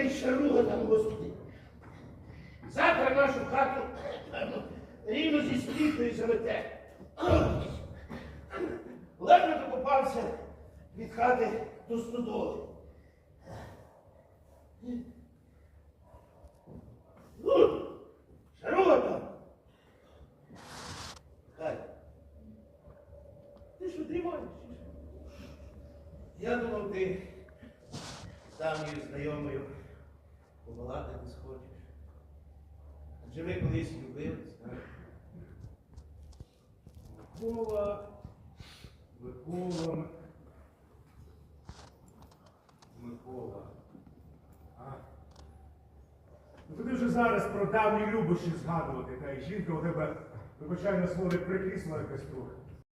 й шаруга там, господи. Завтра нашу хату рівно зі стріхою замете. Ледве докопався від хати до стодоли. Ну, Шаруга там. Ти що дрімаєш? Я думав, ти давньою знайомою побалакати схочеш. Адже ви колись любились, так? Микола, Микола, Микола. А? Ну вже зараз про давні любощі згадувати, та й жінка у тебе, вибачай на слові, прикрісла якась трохи.